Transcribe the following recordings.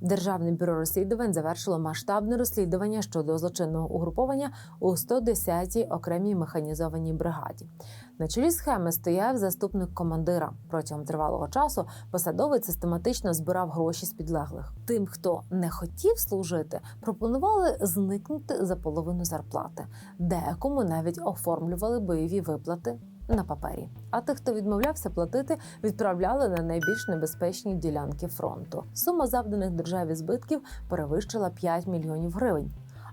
Державне бюро розслідувань завершило масштабне розслідування щодо злочинного угруповання у 110-й окремій механізованій бригаді. На чолі схеми стояв заступник командира. Протягом тривалого часу посадовець систематично збирав гроші з підлеглих. Тим, хто не хотів служити, пропонували зникнути за половину зарплати. Декому навіть оформлювали бойові виплати на папері. А тих, хто відмовлявся платити, відправляли на найбільш небезпечні ділянки фронту. Сума завданих державі збитків перевищила 5 мільйонів гривень.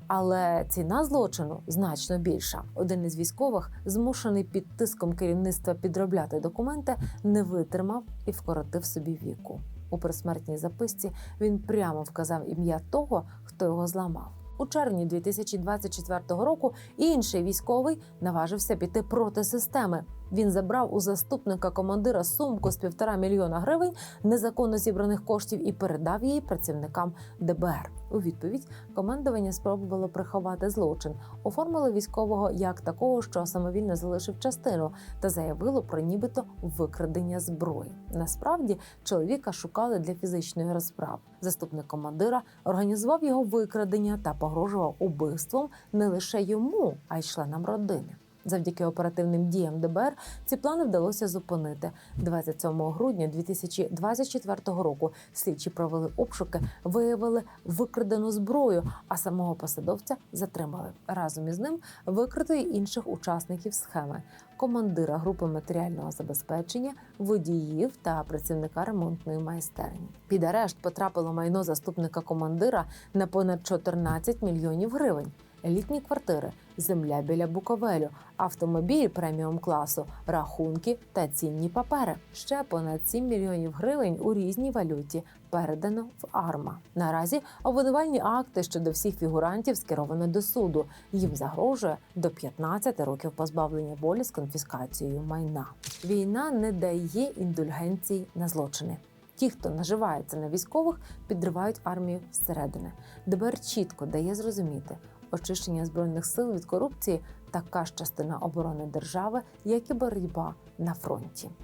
Але ціна злочину значно більша. Один із військових, змушений під тиском керівництва підробляти документи, не витримав і вкоротив собі віку. У присмертній записці він прямо вказав ім'я того, хто його зламав. У червні 2024 року інший військовий наважився піти проти системи. Він забрав у заступника командира сумку з півтора мільйона гривень незаконно зібраних коштів і передав її працівникам ДБР. У відповідь командування спробувало приховати злочин, оформило військового як такого, що самовільно залишив частину, та заявило про нібито викрадення зброї. Насправді чоловіка шукали для фізичної розправи. Заступник командира організував його викрадення та погрожував убивством не лише йому, а й членам родини. Завдяки оперативним діям ДБР ці плани вдалося зупинити. 27 грудня 2024 року слідчі провели обшуки, виявили викрадену зброю, а самого посадовця затримали. Разом із ним викрито й інших учасників схеми: командира групи матеріального забезпечення, водіїв та працівника ремонтної майстерні. Під арешт потрапило майно заступника командира на понад 14 мільйонів гривень. Елітні квартири, земля біля Буковелю, автомобіль преміум класу, рахунки та цінні папери. Ще понад 7 мільйонів гривень у різній валюті передано в АРМА. Наразі обвинувальні акти щодо всіх фігурантів скеровано до суду. Їм загрожує до 15 років позбавлення волі з конфіскацією майна. Війна не дає індульгенцій на злочини. Ті, хто наживається на військових, підривають армію зсередини. ДБР чітко дає зрозуміти, очищення збройних сил від корупції така ж частина оборони держави, як і боротьба на фронті.